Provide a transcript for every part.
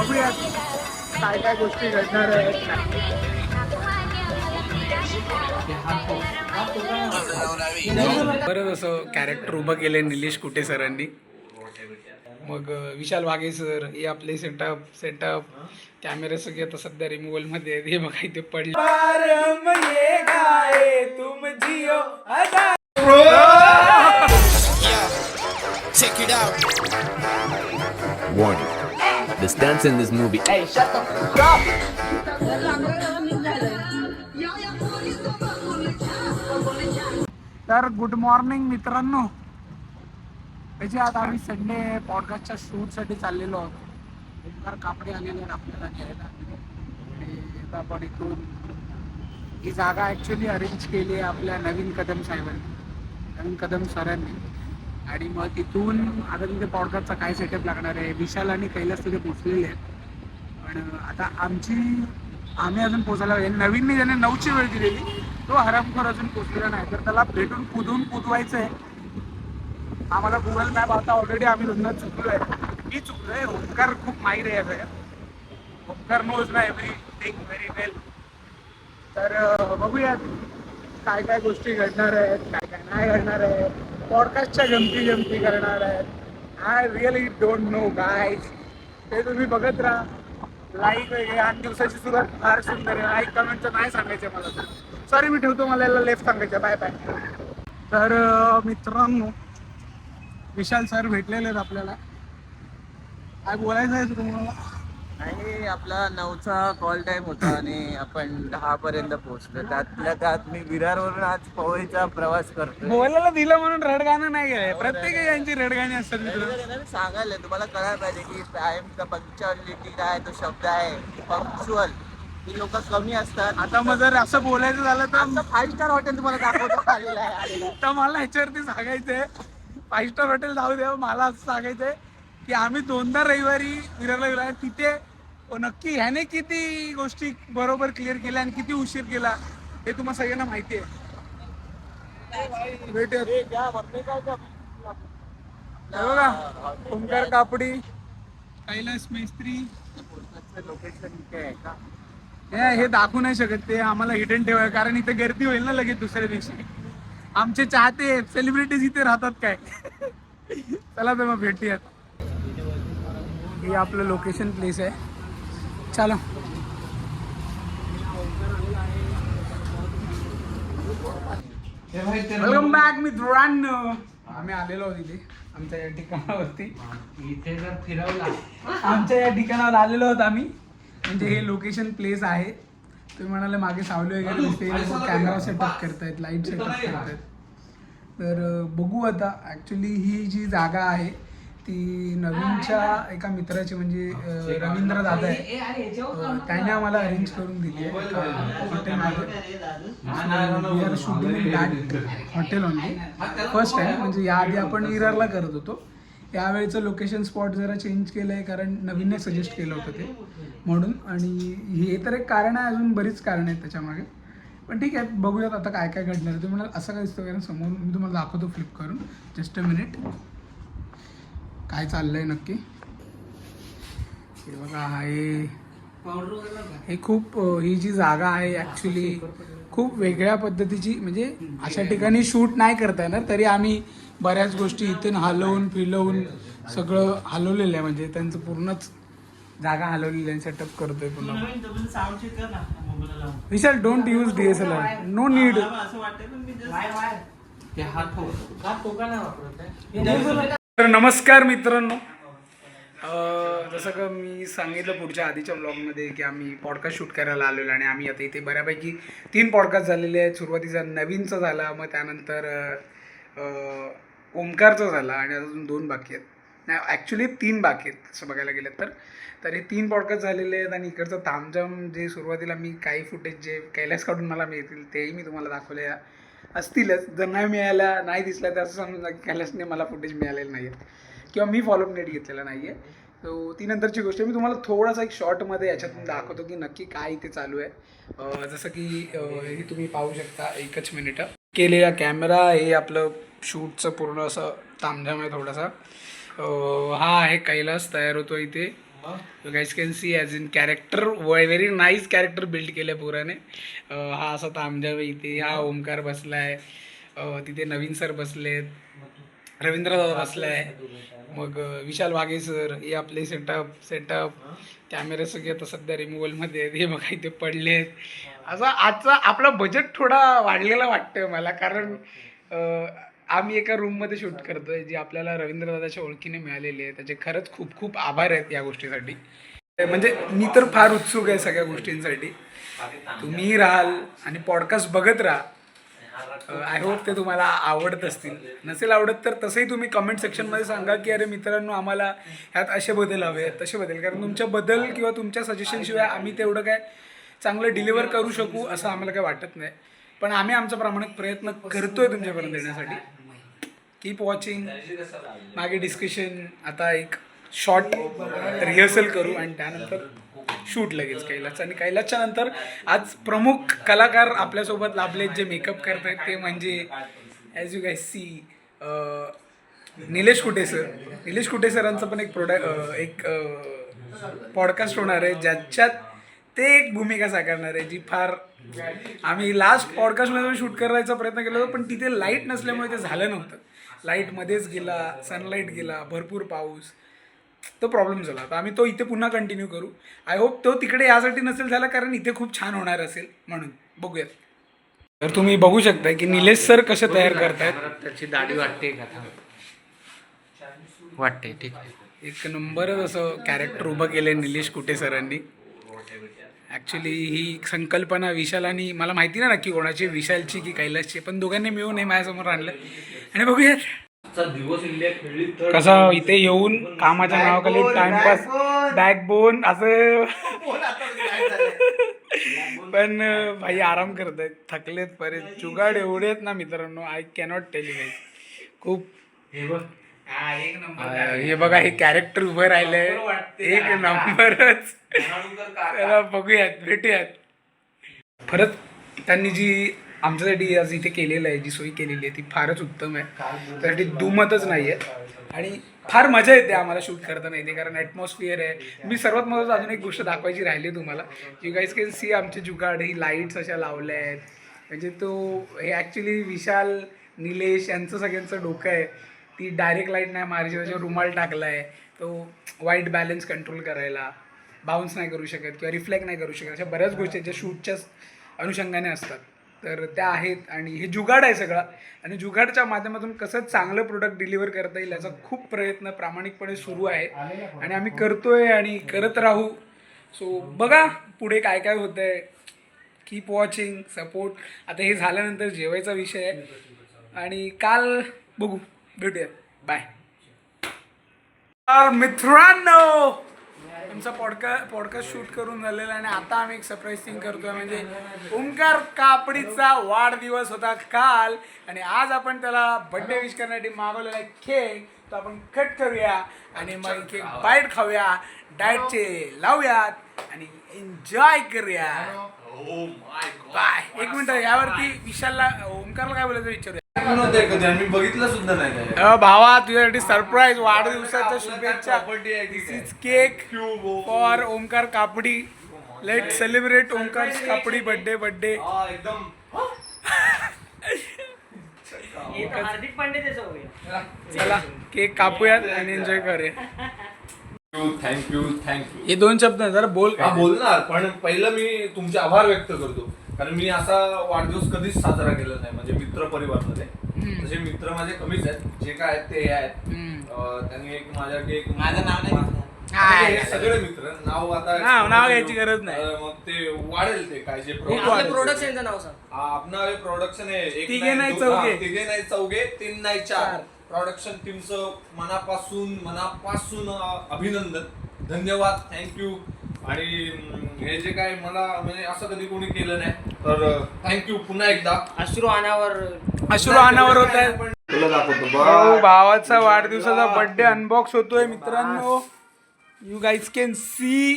बघूया काय काय गोष्टी घडणार आहेत बरं असं कॅरेक्टर उभं केलं निलेश कुटे सरांनी मग विशाल वाघे सर हे आपले सेटअप सेटअप कॅमेरे सगळे आता सध्या रिमूव्हलमध्ये आहेत. हे बघा इथे पडले तुम Jio Check it out. Warning. The stunts in this movie. तर गुड मॉर्निंग मित्रांनो. त्याची आता आम्ही संडे पॉडकास्टच्या शूटसाठी चाललेलो आहोत. ओंकार कापडे आलेले आहेत आपल्याला घ्यायला. आणि आता आपण इथून ही जागा ॲक्च्युली अरेंज केली आहे आपल्या नवीन कदम साहेबांनी. नवीन कदम सरांनी. आणि मग तिथून आता तिथे पॉडकास्टचा काय सेटअप लागणार आहे? विशाल आणि कैलास तिथे पोचलेले आहेत. पण आता आमची आम्ही अजून पोचायला पाहिजे नवीनने ज्याने नऊची वेळ दिलेली तो हरामखोर अजून पोचलेला नाही. तर त्याला भेटून कुदून कुदवायचं आहे आम्हाला गुगल मॅप आता ऑलरेडी आम्ही दोनदा आहे मी चुकलो आहे ओंकार खूप माहीर आहे या सगळ्यात ओंकार नोज ना एव्हरीथिंग व्हेरी वेल तर बघूयात काय काय गोष्टी घडणार आहेत काय काय नाही घडणार आहे पॉडकास्टच्या गमती गमती करणार आहेत. I really don't know guy ते तुम्ही बघत राहा. लाईक वगैरे आठ दिवसाची सुरुवात फार सुंदर आहे. लाईक कमेंटचं नाही सांगायचं मला. सॉरी मी ठेवतो मला याला लेफ्ट सांगायचं. बाय बाय तर मित्रांनो विशाल सर भेटलेले आहेत आपल्याला. काय बोलायचं आहे तुम्हाला? आणि आपला नऊचा कॉल टाइम होता आणि आपण दहा पर्यंत पोहोचलो. त्यातल्या त्यात मी विरारवरून आज पवईचा प्रवास करतोय. बोलायला दिलं म्हणून रडगाणं नाही आहे प्रत्येक यांची रडगाणी असतात मित्र. मी सांगायला तुम्हाला कळायला पाहिजे की टाइमचा पंक्च्युअलिटी काय तो शब्द आहे. पंक्च्युअल ही लोक कमी असतात. आता मग जर असं बोलायचं झालं तर आमचं फाईव्ह स्टार हॉटेल तुम्हाला दाखवतो. आलेलं आहे. तर मला ह्याच्यावरती सांगायचंय फाईव्ह स्टार हॉटेल जाऊ द्या मला असं सांगायचंय की आम्ही दोनदा रविवारी विरारला गेलो तिथे नक्की. ह्याने किती गोष्टी बरोबर क्लिअर केल्या आणि किती उशीर केला हे तुम्हाला सगळ्यांना माहिती आहे. हे बघा ओंकार कापडी कैलास मेस्त्री. हे हे दाखवू नाही शकत ते आम्हाला हिडन ठेवाय कारण इथे गर्दी होईल ना लगेच दुसऱ्या दिवशी. आमचे चाहते सेलिब्रिटीज इथे राहतात काय? चला तर मग भेटूयात. हे आपलं लोकेशन प्लेस आहे. चला. वेलकम बॅक मित्रांनो. आम्ही आलेलो आहोत इथे. आमच्या या ठिकाणावरती. इथे जर फिरवला. आमच्या या ठिकाणावर आलेलो आहोत आम्ही. म्हणजे हे लोकेशन प्लेस आहे. तुम्ही म्हणाले मागे सावली वगैरे दिसते. कॅमेरा सेटअप करतायत लाइट सेटअप करतायत. तर बघू आता. ॲक्च्युली ही जी जागा आहे ती नवीनच्या एका मित्राची म्हणजे रवींद्र दादा आहे त्याने आम्हाला अरेंज करून दिली shooting that hotel only first time म्हणजे याआधी आपण इरारला करत होतो यावेळेचं लोकेशन स्पॉट जरा चेंज केलं आहे कारण नवीनने सजेस्ट केलं होतं ते म्हणून आणि हे तर एक कारण आहे अजून बरीच कारण आहेत त्याच्यामागे पण ठीक आहे बघूयात आता काय काय घडणार आहे तुम्ही म्हणाल असं काय दिसतं कारण समोर मी तुम्हाला दाखवतो फ्लिप करून जस्ट अ मिनिट काय चाललंय नक्की? हे बघा हे हे खूप ही जी जागा आहे ॲक्च्युली खूप वेगळ्या पद्धतीची म्हणजे अशा ठिकाणी शूट नाही करता येणार तरी आम्ही बऱ्याच गोष्टी इथून हलवून फिरवून सगळं हलवलेलं आहे. म्हणजे त्यांचं पूर्णच जागा हलवलेली आहे सेटअप करतोय पुन्हा. Vishal don't use D S L R no need तर नमस्कार मित्रांनो. जसं का मी सांगितलं पुढच्या आधीच्या ब्लॉगमध्ये की आम्ही पॉडकास्ट शूट करायला आलेलो आणि आम्ही आता इथे बऱ्यापैकी तीन पॉडकास्ट झालेले आहेत. सुरुवातीचा नवीनचा झाला मग त्यानंतर अं, ओमकारचा झाला आणि अजून दोन बाकी आहेत. नाही ॲक्च्युली तीन बाकी आहेत असं बघायला गेलं तर. तर हे तीन पॉडकास्ट झालेले आहेत आणि इकडचं तामजाम जे सुरुवातीला मी काही फुटेज जे कैलास काढून मला मिळतील तेही मी तुम्हाला दाखवले असतीलच. जर नाही मिळाला नाही दिसला तर असं समजून जा की कैलासने मला फुटेज मिळालेलं नाही आहेत किंवा मी फॉलोअप नेट घेतलेला नाही आहे सो ती नंतरची गोष्ट मी तुम्हाला थोडासा एक शॉर्टमध्ये याच्यातून दाखवतो की नक्की काय इथे चालू आहे. जसं की हे तुम्ही पाहू शकता एकच मिनिटं. केलेला कॅमेरा हे आपलं शूटचं पूर्ण असं तामझाम आहे थोडासा. हा आहे कैलास तयार होतो इथे. You guys can see as in character very nice character build केलं पुराने. हा असा तामजाव इथे. हा ओमकार बसला आहे तिथे नवीन सर बसलेत. रवींद्र दादा आहे मग विशाल वाघे सर हे आपले सेटअप सेटअप कॅमेरे सगळे आता सध्या रिमूव्हलमध्ये आहेत. हे बघा इथे पडलेत. असं आजचा आपला बजेट थोडा वाढलेला वाटतोय मला. कारण आम्ही एका रूममध्ये शूट करतोय जी आपल्याला रवींद्र दादाच्या ओळखीने मिळालेली आहे त्याचे खरंच खूप खूप आभार आहेत या गोष्टीसाठी. म्हणजे मी तर फार उत्सुक आहे सगळ्या गोष्टींसाठी. तुम्ही राहाल आणि पॉडकास्ट बघत राहा. आय होप ते तुम्हाला आवडत असतील. नसेल आवडत तर तसंही तुम्ही कमेंट सेक्शनमध्ये सांगा की अरे मित्रांनो आम्हाला ह्यात असे बदल हवे आहेत तसे बदल. कारण तुमच्या बदल किंवा तुमच्या सजेशनशिवाय आम्ही तेवढं काय चांगलं डिलिव्हर करू शकू असं आम्हाला काय वाटत नाही. पण आम्ही आमचा प्रामाणिक प्रयत्न करतोय तुमच्यापर्यंत देण्यासाठी कीप वॉचिंग मागे डिस्कशन आता एक शॉर्ट रिहर्सल करू आणि त्यानंतर शूट लगेच कैलाच आणि कैलासच्या नंतर आज प्रमुख कलाकार आपल्यासोबत लाभलेत जे मेकअप करत आहेत ते म्हणजे as you guy see Nilesh Kute sir Nilesh Kute सरांचं पण एक प्रोडक्ट एक पॉडकास्ट होणार आहे ज्याच्यात ते एक भूमिका साकारणार आहे जी फार आम्ही लास्ट पॉडकास्टमध्ये शूट करायचा प्रयत्न केला होता पण तिथे लाइट नसल्यामुळे ते झालं नव्हतं. लाइट मध्येच गेला सनलाईट गेला भरपूर पाऊस. तो प्रॉब्लेम झाला. तर आम्ही तो इथे पुन्हा कंटिन्यू करू. आय होप तो तिकडे यासाठी नसेल झाला कारण इथे खूप छान होणार असेल म्हणून. बघूयात. तर तुम्ही बघू शकता की निलेश सर कसे तयार करतायत. त्याची दाढी वाटते का? वाटते ठीक आहे. एक नंबरच असं कॅरेक्टर उभं केलं आहे निलेश कुटे सरांनी. ॲक्च्युली ही संकल्पना विशाल आणि मला माहिती नाही नक्की कोणाची विशालची की कैलासची पण दोघांनी मिळून हे माझ्यासमोर आणलं. आणि बघूयात. कसा इथे येऊन कामाच्या नावाखाली टाइमपास बॅकबोन असं. पण अं, भाई आराम करत आहेत थकलेत बरेच जुगाड एवढे आहेत ना मित्रांनो I cannot tell you guys खूप. हे बघा. हे कॅरेक्टर उभं राहिलंय. एक नंबरच. चला बघूयात भेटूयात. परत त्यांनी जी आमच्यासाठी आज इथे केलेलं आहे जी सोय केलेली आहे ती फारच उत्तम आहे. त्यासाठी दुमतच नाही आहे आणि फार मजा येते आम्हाला शूट करताना येते कारण ॲटमॉस्फिअर आहे. मी सर्वात महत्त्वाचं अजून एक गोष्ट दाखवायची राहिली तुम्हाला. यू गाईज कॅन सी आमचे जुगाड ही लाईट्स अशा लावल्या आहेत. म्हणजे तो हे ॲक्च्युली विशाल निलेश यांचं सगळ्यांचं डोकं आहे. ती डायरेक्ट लाइट नाही मारायची त्याच्यावर रुमाल टाकला आहे तो वाईट बॅलन्स कंट्रोल करायला. बाउन्स नाही करू शकत किंवा रिफ्लेक्ट नाही करू शकत. अशा बऱ्याच गोष्टी आहेत ज्या शूटच्याच अनुषंगाने असतात. तर त्या आहेत आणि हे जुगाड आहे सगळा. आणि जुगाडच्या माध्यमातून कसं चांगलं प्रोडक्ट डिलिव्हर करता येईल याचा खूप प्रयत्न प्रामाणिकपणे सुरू आहे. आणि आम्ही करतोय आणि करत राहू. सो बघा पुढे काय काय होतंय. कीप वॉचिंग सपोर्ट आता हे झाल्यानंतर जेवायचा विषय आहे. आणि काल बघू. भेटूया. बाय मित्रांनो तुमचा पॉडकास्ट पॉडकास्ट शूट करून झालेला आणि आता आम्ही एक सरप्राईज थिंग करतोय. म्हणजे ओंकार कापडीचा वाढदिवस होता काल. आणि आज आपण त्याला बर्थडे विश करण्यासाठी मागवलेला आहे केक तो आपण कट करूया आणि मग केक बाईट खाऊया डाएटचे लावूयात आणि एन्जॉय करूया. बाय एक मिनिट यावरती विशालला ओंकारला काय बोलायचं विचारूया? नव्हते कधी? आणि मी बघितलं सुद्धा नाही. अ, भावा तुझ्यासाठी सरप्राईज वाढदिवसाच्या शुभेच्छा. This is cake for Omkar Kapadi let celebrate Omkar कापडी बर्थडे बर्थडे हा, एकदम. हार्दिक पांडे त्याचं होईल. चला केक कापूयात आणि एन्जॉय करूया. थँक्यू थँक्यू हे दोन शब्द जरा बोल हा बोलणार पण पहिलं मी तुमचे आभार व्यक्त करतो. कारण मी असा वाढदिवस कधीच साजरा केला नाही म्हणजे मित्र परिवारमध्ये तसे मित्र माझे कमीच आहेत जे काय आहेत ते हे आहेत. अं, त्यांनी एक माझ्याकडे एक माझं नाव नाही घेतलं. नाही, हे सगळे मित्र नाव आता नाव- नाव घ्यायची गरज नाही. अं, मग ते वाढेल ते काय जे खूप product- वाढेल. प्रोडक्शनचं नाव सांग आपणा प्रोडक्शन आहे एक तिघे नाही दो- चौघे. हा, तिघे नाही चौघे तीन नाही चार. चार प्रोडक्शन टीमचं मनापासून मनापासून अं, अभिनंदन धन्यवाद थँक्यू आणि हे जे काय मला म्हणजे असं कधी कोणी केलं नाही तर थँक्यू पुन्हा एकदा. अश्रू अनावर अश्रू अनावर होत आहे तुला दाखवतो भाऊ भावाचा वाढदिवसाचा बर्थडे अनबॉक्स होतोय मित्रांनो. यू गाईज कॅन सी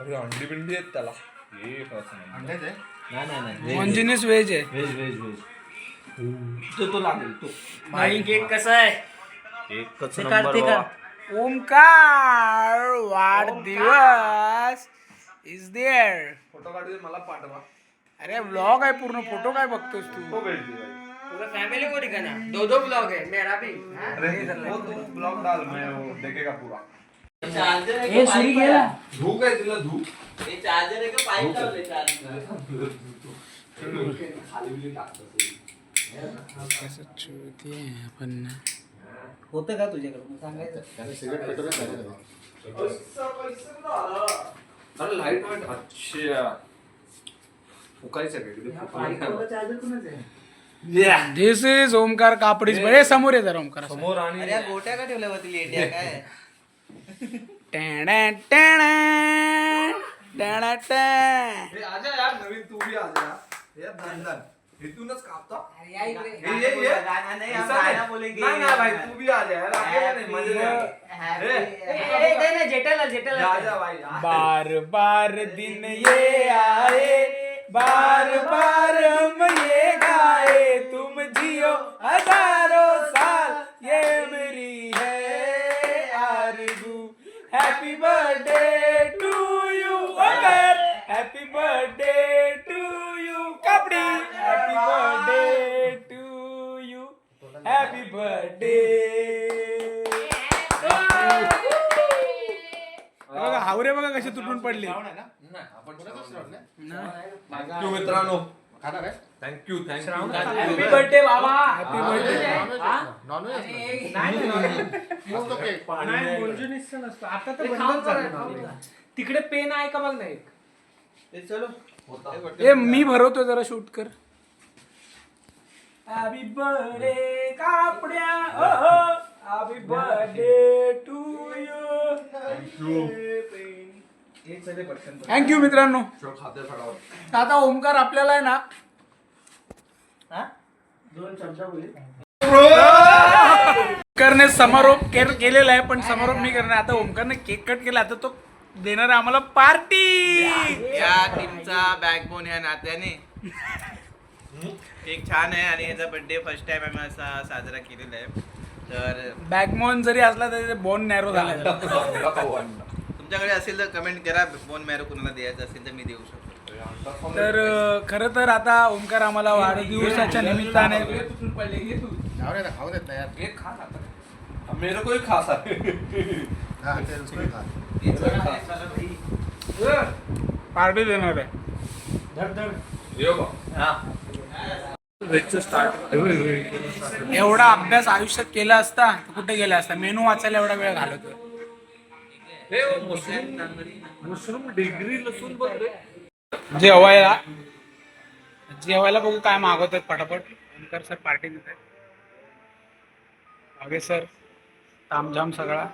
अरे अंडी बिंडी आहेत त्याला. हे कसं नाही. नाही नाही. नाही कॉन्टिन्युअस व्हेज आहे. व्हेज व्हेज व्हेज तो तो लागेल तो. भाई केक कसा आहे? एकच ते नंबर काढते का? बाबा. ओमकार वाढदिवस इज देअर फोटो काढून मला पाठवा. अरे ब्लॉग आहे पूर्ण. फोटो काय बघतोस तू? पूरा फैमिली को दिखाना दो दो ब्लॉग है मेरा भी. अरे वो तू ब्लॉग डाल. मैं वो देखेगा पूरा? चार्जर आहे हे का सुरी गेला. आहे? धू काय तिला धू हे चार्जर आहे का पाईप लावले चार्जर. होतं का तुझ्याकडे? सांगायचं. अरे लाइट वाईट अच्छा. फुकायचं का दिस इज ओमकार कापडीस बरे समोर आहे जरा ओमकार असं. समोर अरे आणि या गोट्या का ठेवल्या होती लेट्या काय? टॅडॅ, टॅडॅ, टॅडॅ, टॅ. हे आजा यार नवीन तू भी आजा. यार दान कापता. या इकडे. ये ये. ये गाना नाही, हम ऐसा गाना नहीं. बोलेंगे. नहीं नहीं भाई तू भी आ जा यार आगे नहीं मजे नहीं Happy- ए, ए, ए, ए, नाही, नाही, जेठालाल जेठालाल जा जा भाई आ. बार बार दिन ये आए बार बार हम ये गाए तुम जियो हजारों साल ये मेरी है आरज़ू। हैप्पी बर्थडे टू यू अगर हैप्पी बर्थडे हैप्पी बर्थडे बघा हावरे बघा कसे तुटून पडले. थँक्यू मित्रांनो. Thank you thank you happy birthday बाबा. हॅपी नाही, मंजुनिसचं नसतं. आता तर बंदच झालं. तिकडे पेन आहे का बघ ना एक? ते चलो ए मी भरवतो जरा शूट कर. Happy birthday कापड्या happy birthday to you thank you मित्रांनो. आता ओमकार आपल्याला आहे ना दोन चमचा होईल ओमकारने समारोप केलेला आहे पण समारोप मी करणार. आता ओमकारने केक कट केला आता तो देणार आहे आम्हाला पार्टी! या टीमचा बॅकबोन या नात्याने. केक छान आहे आणि याचा बर्थडे फर्स्ट टाइम आम्ही असा साजरा केलेला आहे. तर बॅकमोन जरी असला तरी बोन नॅरो झाला. तुमच्याकडे असेल तर कमेंट करा. फोन मॅरो कुणाला द्यायचं असेल तर मी देऊ शकतो. तर खरं तर आता ओमकार आम्हाला वाढदिवसाच्या निमित्ताने एक खा आता. मेरे को ही खा सकते पार्टी देणार आहे. ये बघ. एवढा अभ्यास आयुष्यात केला असता कुठे गेला असता? मेनू वाचायला एवढा वेळ घालवतो मशरूम डिग्री लसूण बघ जेवायला जेवायला बघू काय मागवतात पटापट. ओमकार सर पार्टी देत आहेत. मागे सर तामझाम सगळा.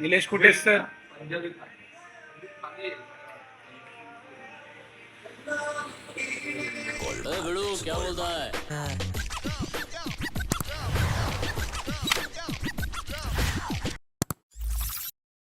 निलेश कुठे सर? क्या बोलता है।